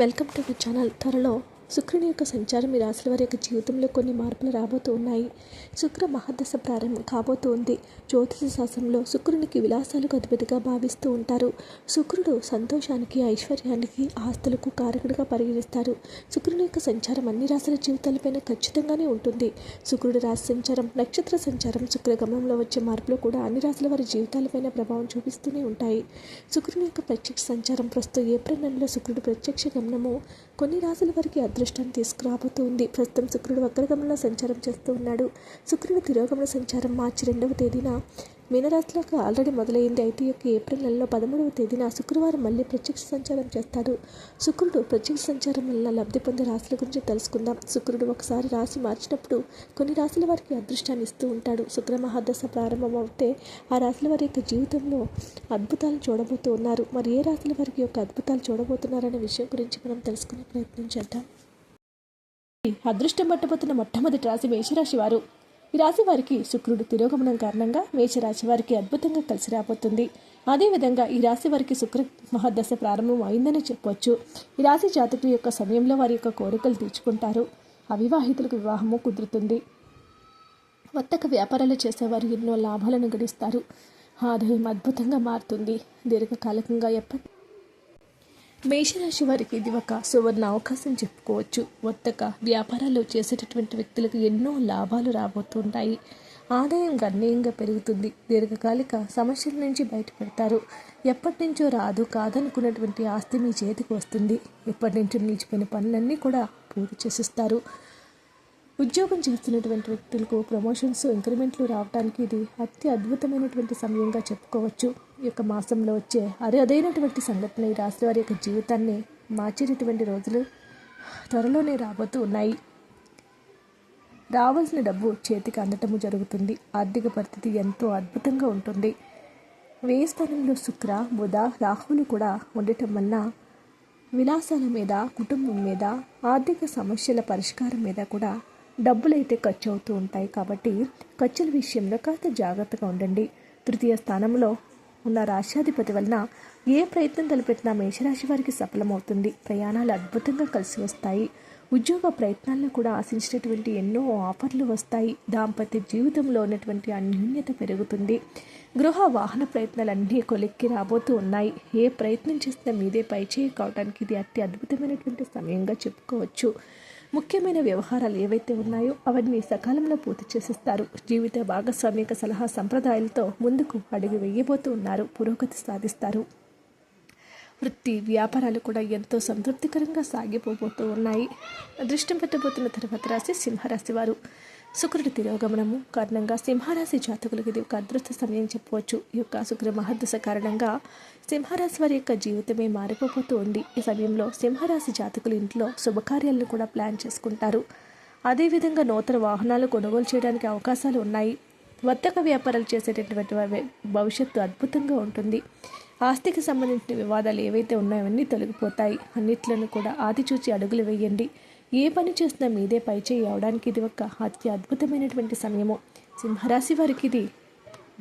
Welcome to my channel. త్వరలో శుక్రుని యొక్క సంచారం ఈ రాశుల వారి యొక్క జీవితంలో కొన్ని మార్పులు రాబోతూ ఉన్నాయి. శుక్ర మహాదశ ప్రారంభం కాబోతూ ఉంది. జ్యోతిష శాస్త్రంలో శుక్రునికి విలాసాలకు అధిపతిగా భావిస్తూ ఉంటారు. శుక్రుడు సంతోషానికి ఐశ్వర్యానికి ఆస్తులకు కారకుడిగా పరిగణిస్తారు. శుక్రుని యొక్క సంచారం అన్ని రాశుల జీవితాలపైన ఖచ్చితంగానే ఉంటుంది. శుక్రుడి రాశి సంచారం నక్షత్ర సంచారం శుక్రగమనంలో వచ్చే మార్పులు కూడా అన్ని రాశుల వారి జీవితాలపైన ప్రభావం చూపిస్తూనే ఉంటాయి. శుక్రుని యొక్క ప్రత్యక్ష సంచారం ప్రస్తుతం ఏప్రిల్ నెలలో శుక్రుడు ప్రత్యక్ష గమనము. కొన్ని రాశుల వారికి అదృష్టాన్ని తీసుకురాబోతుంది. ప్రస్తుతం శుక్రుడు వక్రగమనంలో సంచారం చేస్తూ ఉన్నాడు. శుక్రుడు తిరోగమన సంచారం మార్చి రెండవ తేదీన మీనరాశిలోకి ఆల్రెడీ మొదలైంది. అయితే యొక్క ఏప్రిల్ నెలలో పదమూడవ తేదీన శుక్రవారం మళ్ళీ ప్రత్యక్ష సంచారం చేస్తాడు. శుక్రుడు ప్రత్యక్ష సంచారం వల్ల లబ్ధి పొందే రాశుల గురించి తెలుసుకుందాం. శుక్రుడు ఒకసారి రాశి మార్చినప్పుడు కొన్ని రాశుల వారికి అదృష్టాన్ని ఇస్తూ ఉంటాడు. శుక్ర మహాదశ ప్రారంభం అవుతే ఆ రాశుల వారి యొక్క జీవితంలో అద్భుతాలు చూడబోతూ ఉన్నారు. మరి ఏ రాశుల వారికి యొక్క అద్భుతాలు చూడబోతున్నారనే విషయం గురించి మనం తెలుసుకునే ప్రయత్నం చేద్దాం. అదృష్టం పట్టబోతున్న మొట్టమొదటి రాశి మేషరాశి వారు. ఈ రాశి వారికి శుక్రుడు తిరోగమనం కారణంగా మేషరాశి వారికి అద్భుతంగా కలిసి రాబోతుంది. అదేవిధంగా ఈ రాశి వారికి శుక్ర మహాదశ ప్రారంభం అయిందని చెప్పొచ్చు. ఈ రాశి జాతకుల యొక్క సమయంలో వారి యొక్క కోరికలు తీర్చుకుంటారు. అవివాహితులకు వివాహము కుదురుతుంది. వర్తక వ్యాపారాలు చేసేవారు ఎన్నో లాభాలను గడిస్తారు. ఆదాయం అద్భుతంగా మారుతుంది. దీర్ఘకాలికంగా ఎప్పటి మేషరాశి వారికి ఇది ఒక సువర్ణ అవకాశం చెప్పుకోవచ్చు. వర్తక వ్యాపారాలు చేసేటటువంటి వ్యక్తులకు ఎన్నో లాభాలు రాబోతుంటాయి. ఆదాయం గణనీయంగా పెరుగుతుంది. దీర్ఘకాలిక సమస్యల నుంచి బయటపడతారు. ఎప్పటి నుంచో రాదు కాదనుకున్నటువంటి ఆస్తి మీ చేతికి వస్తుంది. ఎప్పటి నుంచో నిలిచిపోయిన పనులన్నీ కూడా పూర్తి చేసిస్తారు. ఉద్యోగం చేస్తున్నటువంటి వ్యక్తులకు ప్రమోషన్స్ ఇంక్రిమెంట్లు రావడానికి ఇది అతి అద్భుతమైనటువంటి సమయంగా చెప్పుకోవచ్చు. ఈ యొక్క మాసంలో వచ్చే అరుదైనటువంటి సంఘటన ఈ రాశి వారి యొక్క జీవితాన్ని మార్చేటటువంటి రోజులు త్వరలోనే రాబోతూ ఉన్నాయి. రావాల్సిన డబ్బు చేతికి అందటము జరుగుతుంది. ఆర్థిక పరిస్థితి ఎంతో అద్భుతంగా ఉంటుంది. వేయి స్థానంలో శుక్ర బుధ రాహులు కూడా ఉండటం వలన విలాసాల మీద కుటుంబం మీద ఆర్థిక సమస్యల పరిష్కారం మీద కూడా డబ్బులైతే ఖర్చు అవుతూ ఉంటాయి కాబట్టి ఖర్చుల విషయంలో కాస్త జాగ్రత్తగా ఉండండి. తృతీయ స్థానంలో ఉన్న రాష్ట్రాధిపతి వలన ఏ ప్రయత్నం తలపెట్టినా మేషరాశి వారికి సఫలమవుతుంది. ప్రయాణాలు అద్భుతంగా కలిసి వస్తాయి. ఉద్యోగ ప్రయత్నాలను కూడా ఆశించినటువంటి ఎన్నో ఆఫర్లు వస్తాయి. దాంపత్య జీవితంలో ఉన్నటువంటి అన్యూన్యత పెరుగుతుంది. గృహ వాహన ప్రయత్నాలన్నీ కొలిక్కి రాబోతూ ఉన్నాయి. ఏ ప్రయత్నం చేసినా మీదే పైచేయి కావడానికి ఇది అతి అద్భుతమైనటువంటి సమయంగా చెప్పుకోవచ్చు. ముఖ్యమైన వ్యవహారాలు ఏవైతే ఉన్నాయో అవన్నీ సకాలంలో పూర్తి చేసిస్తారు. జీవిత భాగస్వామిక సలహా సంప్రదాయాలతో ముందుకు అడుగు వేయబోతూ ఉన్నారు. పురోగతి సాధిస్తారు. వృత్తి వ్యాపారాలు కూడా ఎంతో సంతృప్తికరంగా సాగిపోబోతూ ఉన్నాయి. అదృష్టం పెట్టబోతున్న తర్వాత రాశి సింహరాశి వారు. శుక్రుడి తిరోగమనము కారణంగా సింహరాశి జాతకులకు ఇది ఒక అదృష్ట సమయం చెప్పవచ్చు. ఈ యొక్క శుక్ర మహర్దశ కారణంగా సింహరాశి వారి యొక్క జీవితమే మారిపోతూ ఉంది. ఈ సమయంలో సింహరాశి జాతకులు ఇంట్లో శుభకార్యాలను కూడా ప్లాన్ చేసుకుంటారు. అదేవిధంగా నూతన వాహనాలు కొనుగోలు చేయడానికి అవకాశాలు ఉన్నాయి. వర్తక వ్యాపారాలు చేసేటటువంటి భవిష్యత్తు అద్భుతంగా ఉంటుంది. ఆస్తికి సంబంధించిన వివాదాలు ఏవైతే ఉన్నాయో అన్నీ తొలగిపోతాయి. అన్నిట్లను కూడా ఆదిచూచి అడుగులు వేయండి. ఏ పని చేసినా మీదే పైచేయి అవడానికి ఇది ఒక అతి అద్భుతమైనటువంటి సమయము. సింహరాశి వారికి ఇది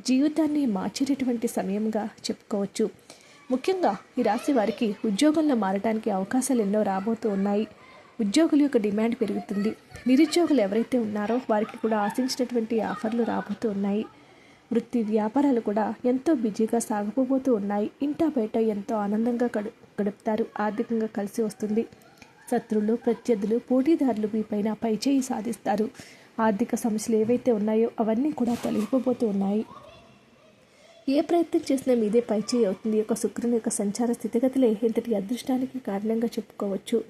జీవితాన్ని మార్చేటటువంటి సమయంగా చెప్పుకోవచ్చు. ముఖ్యంగా ఈ రాశి వారికి ఉద్యోగంలో మారడానికి అవకాశాలు ఎన్నో రాబోతూ ఉన్నాయి. ఉద్యోగుల యొక్క డిమాండ్ పెరుగుతుంది. నిరుద్యోగులు ఎవరైతే ఉన్నారో వారికి కూడా ఆశించినటువంటి ఆఫర్లు రాబోతూ ఉన్నాయి. వృత్తి వ్యాపారాలు కూడా ఎంతో బిజీగా సాగిపోబోతూ ఉన్నాయి. ఇంటా బయట ఎంతో ఆనందంగా గడు గడుపుతారు. ఆర్థికంగా కలిసి వస్తుంది. శత్రువులు ప్రత్యర్థులు పోటీదారులు మీపైన పైచేయి సాధిస్తారు. ఆర్థిక సమస్యలు ఏవైతే ఉన్నాయో అవన్నీ కూడా తొలగిపోతూ ఉన్నాయి. ఏ ప్రయత్నం చేసినా మీదే పైచేయి అవుతుంది. ఒక శుక్రుని యొక్క సంచార స్థితిగతులే ఇంతటి అదృష్టానికి కారణంగా చెప్పుకోవచ్చు?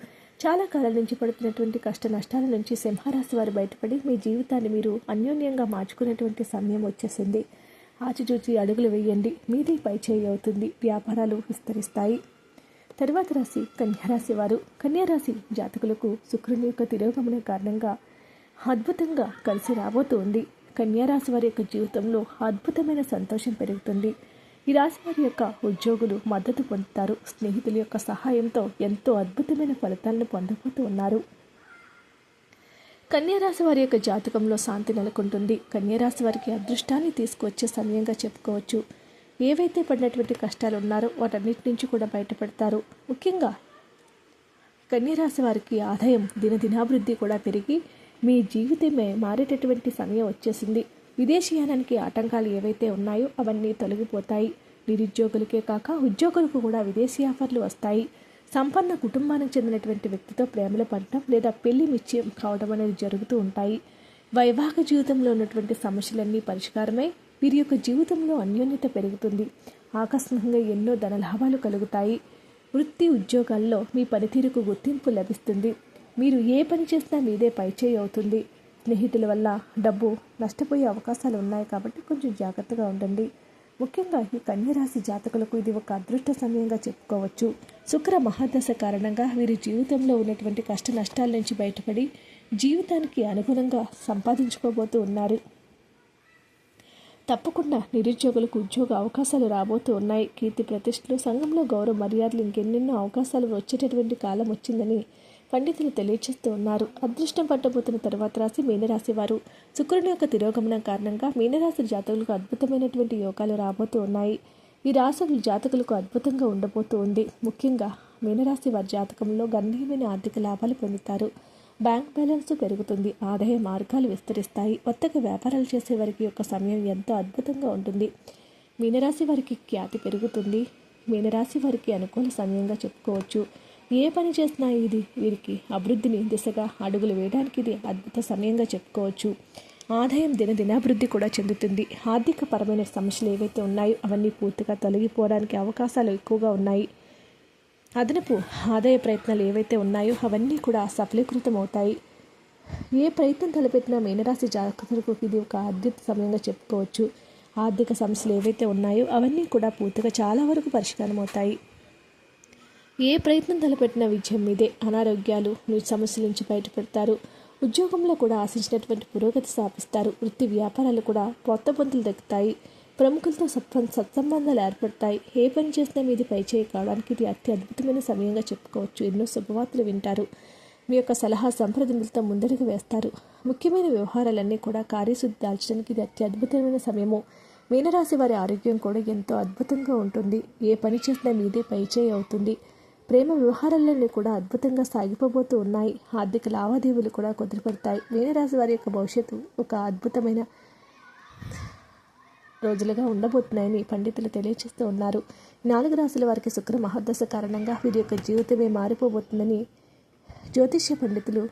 చాలా కాలం నుంచి పడుతున్నటువంటి కష్ట నష్టాల నుంచి సింహరాశి వారు బయటపడి మీ జీవితాన్ని మీరు అన్యోన్యంగా మార్చుకునేటువంటి సమయం వచ్చేసింది. ఆచిచూచి అడుగులు వేయండి. మీదే పైచేయి అవుతుంది. వ్యాపారాలు విస్తరిస్తాయి. తర్వాత రాశి కన్యారాశి వారు కన్యారాశి జాతకులకు శుక్రుని యొక్క తిరోగమన కారణంగా అద్భుతంగా కలిసి రాబోతుంది. కన్యారాశి వారి యొక్క జీవితంలో అద్భుతమైన సంతోషం పెరుగుతుంది. ఈ రాశి వారి యొక్క ఉద్యోగులు మద్దతు పొందుతారు. స్నేహితుల యొక్క సహాయంతో ఎంతో అద్భుతమైన ఫలితాలను పొందబోతూ ఉన్నారు. కన్యారాశి వారి యొక్క జాతకంలో శాంతి నెలకొంటుంది. కన్యారాశి వారికి అదృష్టాన్ని తీసుకువచ్చే సమయంగా చెప్పుకోవచ్చు. ఏవైతే పడినటువంటి కష్టాలు ఉన్నారో వాటన్నిటి నుంచి కూడా బయటపడతారు. ముఖ్యంగా కన్యరాశి వారికి ఆదాయం దినదినాభివృద్ధి కూడా పెరిగి మీ జీవితమే మారేటటువంటి సమయం వచ్చేసింది. విదేశీయానానికి ఆటంకాలు ఏవైతే ఉన్నాయో అవన్నీ తొలగిపోతాయి. నిరుద్యోగులకే కాక ఉద్యోగులకు కూడా విదేశీ ఆఫర్లు వస్తాయి. సంపన్న కుటుంబానికి చెందినటువంటి వ్యక్తితో ప్రేమలో పడటం లేదా పెళ్ళి నిశ్చయం కావడం అనేది జరుగుతూ ఉంటాయి. వైవాహిక జీవితంలో ఉన్నటువంటి సమస్యలన్నీ పరిష్కారమై వీరి యొక్క జీవితంలో అన్యోన్యత పెరుగుతుంది. ఆకస్మికంగా ఎన్నో ధనలాభాలు కలుగుతాయి. వృత్తి ఉద్యోగాల్లో మీ పనితీరుకు గుర్తింపు లభిస్తుంది. మీరు ఏ పని చేసినా మీదే పైచేయి అవుతుంది. స్నేహితుల వల్ల డబ్బు నష్టపోయే అవకాశాలు ఉన్నాయి కాబట్టి కొంచెం జాగ్రత్తగా ఉండండి. ముఖ్యంగా ఈ కన్యరాశి జాతకులకు ఇది ఒక అదృష్ట సమయంగా చెప్పుకోవచ్చు. శుక్ర మహాదశ కారణంగా వీరి జీవితంలో ఉన్నటువంటి కష్ట నష్టాల నుంచి బయటపడి జీవితానికి అనుగుణంగా సంపాదించుకోబోతూ ఉన్నారు. తప్పకుండా నిరుద్యోగులకు ఉద్యోగ అవకాశాలు రాబోతూ ఉన్నాయి. కీర్తి ప్రతిష్టలు సంఘంలో గౌరవ మర్యాదలు ఇంకెన్నెన్నో అవకాశాలు వచ్చేటటువంటి కాలం వచ్చిందని పండితులు తెలియజేస్తూ ఉన్నారు. అదృష్టం పట్టబోతున్న తర్వాత రాశి మీనరాశి వారు. శుక్రుని యొక్క తిరోగమనం కారణంగా మీనరాశి జాతకులకు అద్భుతమైనటువంటి యోగాలు రాబోతూ ఉన్నాయి. ఈ రాశులు జాతకులకు అద్భుతంగా ఉండబోతూ ఉంది. ముఖ్యంగా మీనరాశి వారి జాతకంలో గణనీయమైన ఆర్థిక లాభాలు పొందుతారు. బ్యాంక్ బ్యాలెన్స్ పెరుగుతుంది. ఆదాయ మార్గాలు విస్తరిస్తాయి. కొత్తగా వ్యాపారాలు చేసే వారికి యొక్క సమయం ఎంతో అద్భుతంగా ఉంటుంది. మీనరాశి వారికి ఖ్యాతి పెరుగుతుంది. మీనరాశి వారికి అనుకూల సమయంగా చెప్పుకోవచ్చు. ఏ పని చేసినా ఇది వీరికి అభివృద్ధిని దిశగా అడుగులు వేయడానికి ఇది అద్భుత సమయంగా చెప్పుకోవచ్చు. ఆదాయం దినదినాభివృద్ధి కూడా చెందుతుంది. ఆర్థిక పరమైన సమస్యలు ఏవైతే ఉన్నాయో అవన్నీ పూర్తిగా తొలగిపోవడానికి అవకాశాలు ఎక్కువగా ఉన్నాయి. అదనపు ఆదాయ ప్రయత్నాలు ఏవైతే ఉన్నాయో అవన్నీ కూడా సఫలీకృతం అవుతాయి ఏ ప్రయత్నం తలపెట్టినా మీనరాశి జాతకులకు ఇది ఒక అద్భుత సమయంగా చెప్పుకోవచ్చు. ఆర్థిక సమస్యలు ఏవైతే ఉన్నాయో అవన్నీ కూడా పూర్తిగా చాలా వరకు పరిష్కారం అవుతాయి ఏ ప్రయత్నం తలపెట్టిన విజయం మీదే. అనారోగ్యాలు మీ సమస్యల నుంచి బయటపడతారు. ఉద్యోగంలో కూడా ఆశించినటువంటి పురోగతి స్థాపిస్తారు వృత్తి వ్యాపారాలు కూడా కొత్త పొందులు దక్కుతాయి. ప్రముఖులతో సత్వ సత్సంబంధాలు ఏర్పడతాయి. ఏ పని చేసినా మీది పై చేయి కావడానికి ఇది అతి అద్భుతమైన సమయంగా చెప్పుకోవచ్చు. ఎన్నో శుభవార్తలు వింటారు. మీ యొక్క సలహా సంప్రదింపులతో ముందడుగు వేస్తారు. ముఖ్యమైన వ్యవహారాలన్నీ కూడా కార్యశుద్ధి దాల్చడానికి ఇది అతి అద్భుతమైన సమయము. మీనరాశి వారి ఆరోగ్యం కూడా ఎంతో అద్భుతంగా ఉంటుంది. ఏ పని చేసినా మీదే పైచేయి అవుతుంది. ప్రేమ వ్యవహారాలన్నీ కూడా అద్భుతంగా సాగిపోబోతూ ఉన్నాయి. ఆర్థిక లావాదేవీలు కూడా కుదిరిపడతాయి. మీనరాశి వారి యొక్క భవిష్యత్తు ఒక అద్భుతమైన రోజులుగా ఉండబోతున్నాయని పండితులు తెలియజేస్తూ ఉన్నారు. నాలుగు రాశుల వారికి శుక్ర మహోదశ కారణంగా వీరి యొక్క జీవితమే మారిపోబోతుందని జ్యోతిష్య పండితులు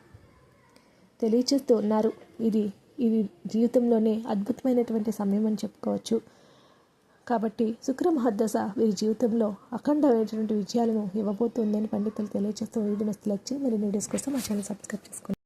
తెలియచేస్తూ ఉన్నారు. ఇది ఇది జీవితంలోనే అద్భుతమైనటువంటి సమయం అని చెప్పుకోవచ్చు. కాబట్టి శుక్ర మహర్దశ వీరి జీవితంలో అఖండమైనటువంటి విజయాలను ఇవ్వబోతుందని పండితులు తెలియజేస్తూ వివిధ నచ్చితే లైక్ చేయండి మరి వీడియోస్ కోసం మా ఛానల్ సబ్స్క్రైబ్ చేసుకోండి.